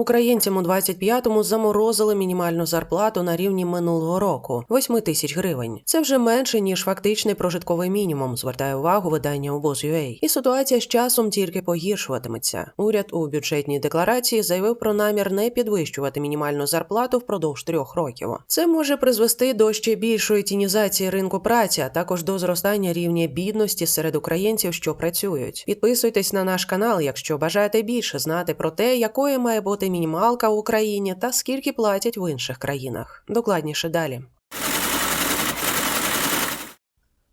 Українцям у 25-му заморозили мінімальну зарплату на рівні минулого року 8 тисяч гривень. Це вже менше ніж фактичний прожитковий мінімум. Звертає увагу видання обоз.ua. І ситуація з часом тільки погіршуватиметься. Уряд у бюджетній декларації заявив про намір не підвищувати мінімальну зарплату впродовж трьох років. Це може призвести до ще більшої тінізації ринку праці, а також до зростання рівня бідності серед українців, що працюють. Підписуйтесь на наш канал, якщо бажаєте більше знати про те, якою має бути мінімалка в Україні та скільки платять в інших країнах. Докладніше далі.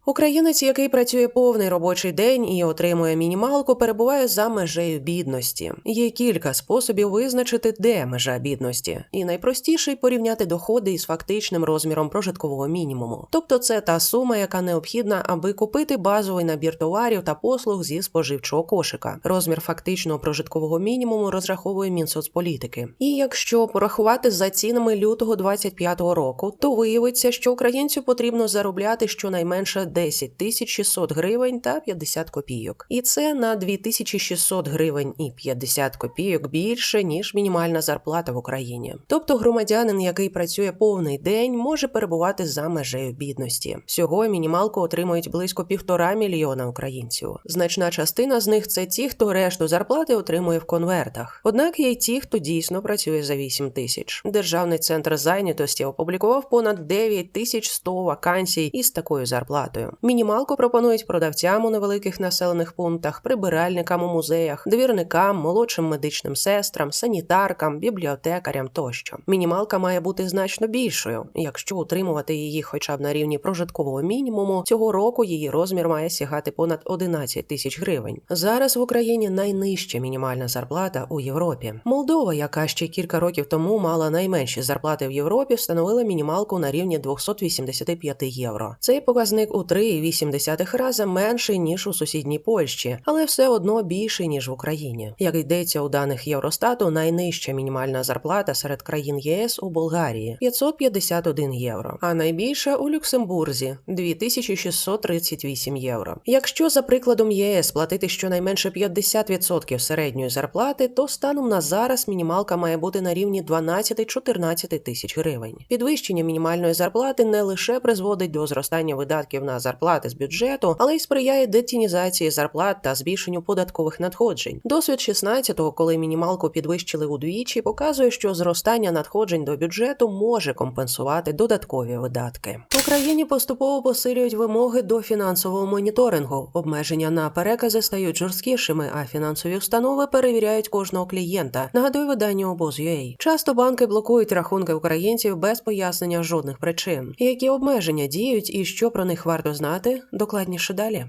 Українець, який працює повний робочий день і отримує мінімалку, перебуває за межею бідності. Є кілька способів визначити, де межа бідності, і найпростіший порівняти доходи із фактичним розміром прожиткового мінімуму. Тобто, це та сума, яка необхідна, аби купити базовий набір товарів та послуг зі споживчого кошика. Розмір фактичного прожиткового мінімуму розраховує Мінсоцполітики. І якщо порахувати за цінами лютого 25-го року, то виявиться, що українцю потрібно заробляти щонайменше 10 тисяч 600 гривень та 50 копійок. І це на 2600 гривень і 50 копійок більше, ніж мінімальна зарплата в Україні. Тобто громадянин, який працює повний день, може перебувати за межею бідності. Всього мінімалку отримують близько півтора мільйона українців. Значна частина з них це ті, хто решту зарплати отримує в конвертах. Однак є й ті, хто дійсно працює за 8 тисяч. Державний центр зайнятості опублікував понад 9100 вакансій із такою зарплатою. Мінімалку пропонують продавцям у невеликих населених пунктах, прибиральникам у музеях, двірникам, молодшим медичним сестрам, санітаркам, бібліотекарям тощо. Мінімалка має бути значно більшою. Якщо утримувати її, хоча б на рівні прожиткового мінімуму, цього року її розмір має сягати понад 11 тисяч гривень. Зараз в Україні найнижча мінімальна зарплата у Європі. Молдова, яка ще кілька років тому мала найменші зарплати в Європі, встановила мінімалку на рівні 285 євро. Цей показник у 3,8 рази менший ніж у сусідній Польщі, але все одно більший ніж в Україні. Як йдеться у даних Євростату, найнижча мінімальна зарплата серед країн ЄС у Болгарії 551 євро, а найбільша у Люксембурзі 2638 євро. Якщо за прикладом ЄС платити щонайменше 50% середньої зарплати, то станом на зараз мінімалка має бути на рівні 12-14 тисяч гривень. Підвищення мінімальної зарплати не лише призводить до зростання видатків на зарплати з бюджету, але й сприяє детінізації зарплат та збільшенню податкових надходжень. Досвід 16-го, коли мінімалку підвищили удвічі, показує, що зростання надходжень до бюджету може компенсувати додаткові видатки. В Україні поступово посилюють вимоги до фінансового моніторингу. Обмеження на перекази стають жорсткішими, а фінансові установи перевіряють кожного клієнта. Нагадує видання обоз.ua. Часто банки блокують рахунки українців без пояснення жодних причин. Які обмеження діють і що про них варто знати докладніше далі.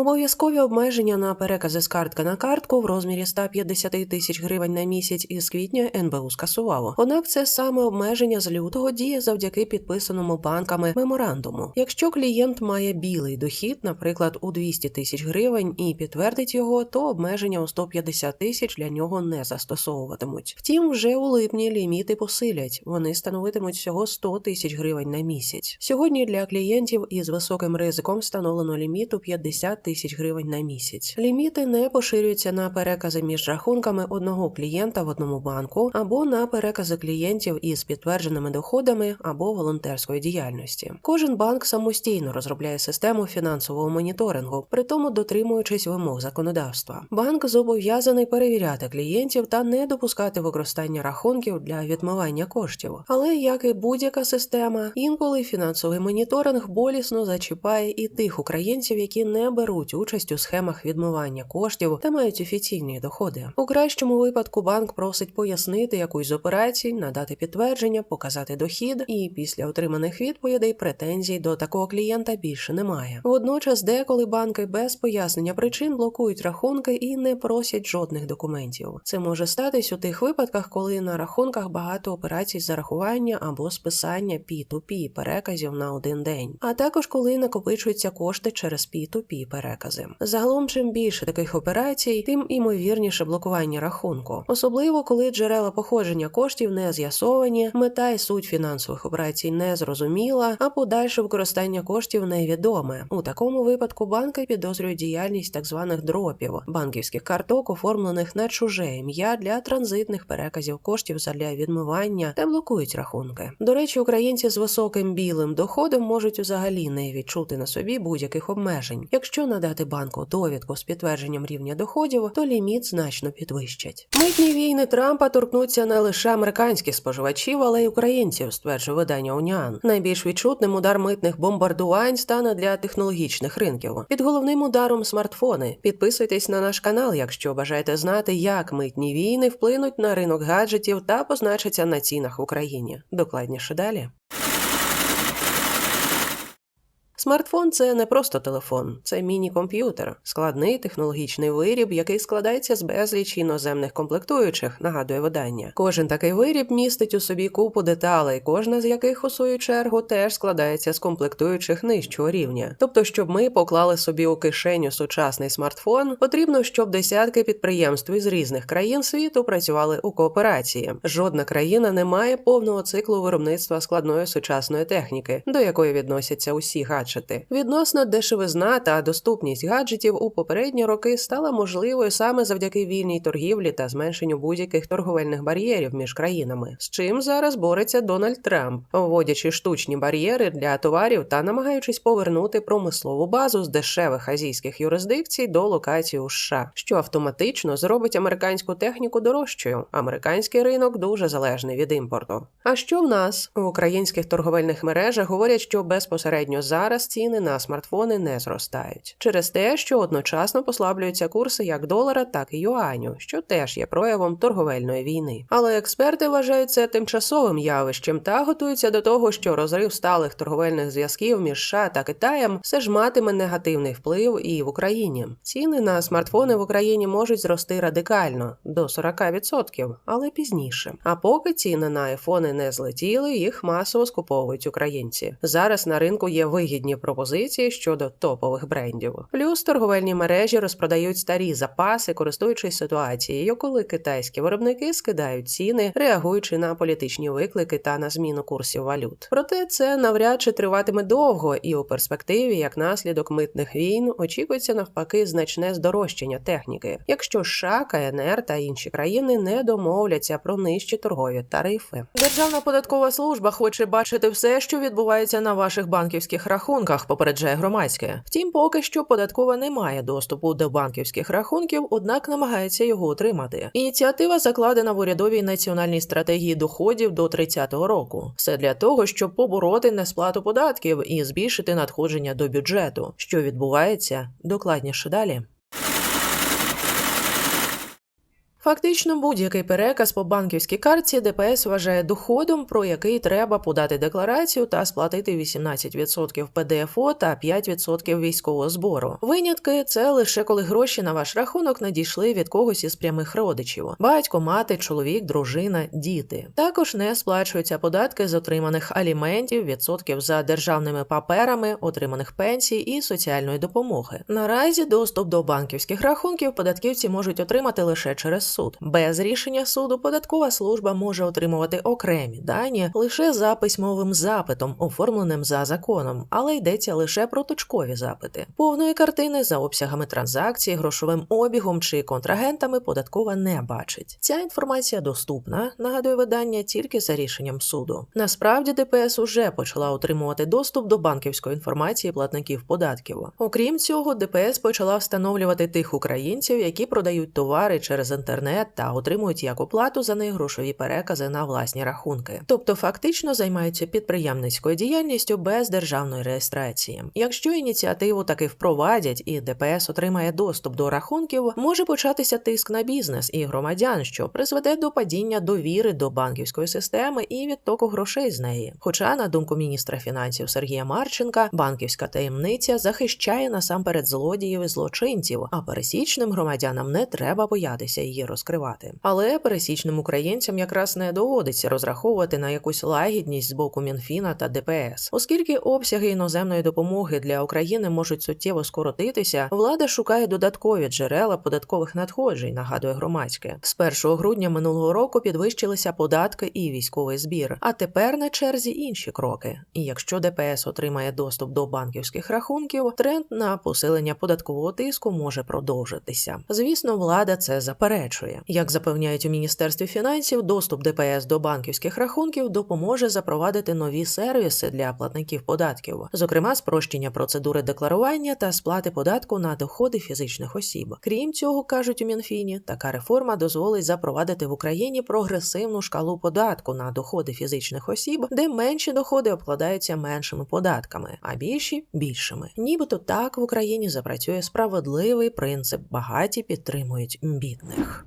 Обов'язкові обмеження на перекази з картки на картку в розмірі 150 тисяч гривень на місяць із квітня НБУ скасувало. Однак це саме обмеження з лютого діє завдяки підписаному банками меморандуму. Якщо клієнт має білий дохід, наприклад, у 200 тисяч гривень, і підтвердить його, то обмеження у 150 тисяч для нього не застосовуватимуть. Втім, вже у липні ліміти посилять. Вони становитимуть всього 100 тисяч гривень на місяць. Сьогодні для клієнтів із високим ризиком встановлено ліміт у 50 тисяч гривень на місяць. Ліміти не поширюються на перекази між рахунками одного клієнта в одному банку або на перекази клієнтів із підтвердженими доходами або волонтерської діяльності. Кожен банк самостійно розробляє систему фінансового моніторингу, при тому дотримуючись вимог законодавства. Банк зобов'язаний перевіряти клієнтів та не допускати використання рахунків для відмивання коштів. Але як і будь-яка система, інколи фінансовий моніторинг болісно зачіпає і тих українців, які не беруть беруть участь у схемах відмивання коштів та мають офіційні доходи. У кращому випадку банк просить пояснити якусь з операцій, надати підтвердження, показати дохід, і після отриманих відповідей претензій до такого клієнта більше немає. Водночас, деколи банки без пояснення причин блокують рахунки і не просять жодних документів. Це може статись у тих випадках, коли на рахунках багато операцій зарахування або списання P2P переказів на один день, а також коли накопичуються кошти через P2P перекази перекази. Загалом, чим більше таких операцій, тим імовірніше блокування рахунку, особливо коли джерела походження коштів не з'ясовані, мета і суть фінансових операцій не зрозуміла, а подальше використання коштів невідоме. У такому випадку банки підозрюють діяльність так званих дропів банківських карток, оформлених на чуже ім'я для транзитних переказів коштів задля відмивання та блокують рахунки. До речі, українці з високим білим доходом можуть взагалі не відчути на собі будь-яких обмежень. Якщо надати банку довідку з підтвердженням рівня доходів, то ліміт значно підвищать. Митні війни Трампа торкнуться не лише американських споживачів, але й українців, стверджує видання Уніан. Найбільш відчутним удар митних бомбардувань стане для технологічних ринків. Під головним ударом смартфони. Підписуйтесь на наш канал, якщо бажаєте знати, як митні війни вплинуть на ринок гаджетів та позначаться на цінах в Україні. Докладніше далі. Смартфон це не просто телефон, це міні-комп'ютер, складний технологічний виріб, який складається з безліч іноземних комплектуючих, нагадує видання. Кожен такий виріб містить у собі купу деталей, кожна з яких у свою чергу теж складається з комплектуючих нижчого рівня. Тобто, щоб ми поклали собі у кишеню сучасний смартфон, потрібно, щоб десятки підприємств із різних країн світу працювали у кооперації. Жодна країна не має повного циклу виробництва складної сучасної техніки, до якої відносяться усі гаджети бачити. Відносно дешевизна та доступність гаджетів у попередні роки стала можливою саме завдяки вільній торгівлі та зменшенню будь-яких торговельних бар'єрів між країнами, з чим зараз бореться Дональд Трамп, вводячи штучні бар'єри для товарів та намагаючись повернути промислову базу з дешевих азійських юрисдикцій до локації у США, що автоматично зробить американську техніку дорожчою. Американський ринок дуже залежний від імпорту. А що в нас в українських торговельних мережах говорять, що безпосередньо зараз зараз ціни на смартфони не зростають через те, що одночасно послаблюються курси як долара, так і юаню, що теж є проявом торговельної війни. Але експерти вважають це тимчасовим явищем та готуються до того, що розрив сталих торговельних зв'язків між США та Китаєм все ж матиме негативний вплив і в Україні. Ціни на смартфони в Україні можуть зрости радикально до 40%, але пізніше. А поки ціни на айфони не злетіли, їх масово скуповують українці. Зараз на ринку є вигідні вигідні пропозиції щодо топових брендів. Плюс торговельні мережі розпродають старі запаси, користуючись ситуацією, коли китайські виробники скидають ціни, реагуючи на політичні виклики та на зміну курсів валют. Проте це навряд чи триватиме довго, і у перспективі, як наслідок митних війн, очікується навпаки значне здорожчання техніки, якщо США, КНР та інші країни не домовляться про нижчі торгові тарифи. Державна податкова служба хоче бачити все, що відбувається на ваших банківських рахунках рахунках, попереджає громадське. Втім, поки що податкова не має доступу до банківських рахунків, однак намагається його отримати. Ініціатива закладена в урядовій національній стратегії доходів до 30-го року. Все для того, щоб побороти несплату податків і збільшити надходження до бюджету, що відбувається докладніше далі. Фактично, будь-який переказ по банківській картці ДПС вважає доходом, про який треба подати декларацію та сплатити 18% ПДФО та 5% військового збору. Винятки це лише коли гроші на ваш рахунок надійшли від когось із прямих родичів: батько, мати, чоловік, дружина, діти. Також не сплачуються податки з отриманих аліментів, відсотків за державними паперами, отриманих пенсій і соціальної допомоги. Наразі доступ до банківських рахунків податківці можуть отримати лише через суд. Без рішення суду податкова служба може отримувати окремі дані лише за письмовим запитом, оформленим за законом, але йдеться лише про точкові запити. Повної картини за обсягами транзакцій, грошовим обігом чи контрагентами податкова не бачить. Ця інформація доступна, нагадує видання тільки за рішенням суду. Насправді ДПС уже почала отримувати доступ до банківської інформації платників податків. Окрім цього, ДПС почала встановлювати тих українців, які продають товари через інтернет інтернет та отримують як оплату за них грошові перекази на власні рахунки, тобто фактично займаються підприємницькою діяльністю без державної реєстрації. Якщо ініціативу таки впровадять і ДПС отримає доступ до рахунків, може початися тиск на бізнес і громадян, що призведе до падіння довіри до банківської системи і відтоку грошей з неї. Хоча, на думку міністра фінансів Сергія Марченка, банківська таємниця захищає насамперед злодіїв і злочинців, а пересічним громадянам не треба боятися її розкривати. Але пересічним українцям якраз не доводиться розраховувати на якусь лагідність з боку Мінфіна та ДПС, оскільки обсяги іноземної допомоги для України можуть суттєво скоротитися. Влада шукає додаткові джерела податкових надходжень. Нагадує громадське з 1 грудня минулого року підвищилися податки і військовий збір. А тепер на черзі інші кроки. І якщо ДПС отримає доступ до банківських рахунків, тренд на посилення податкового тиску може продовжитися. Звісно, влада це заперечує. Як запевняють у міністерстві фінансів, доступ ДПС до банківських рахунків допоможе запровадити нові сервіси для платників податків, зокрема спрощення процедури декларування та сплати податку на доходи фізичних осіб. Крім цього, кажуть у Мінфіні, така реформа дозволить запровадити в Україні прогресивну шкалу податку на доходи фізичних осіб, де менші доходи обкладаються меншими податками, а більші більшими. Нібито так в Україні запрацює справедливий принцип багаті підтримують бідних.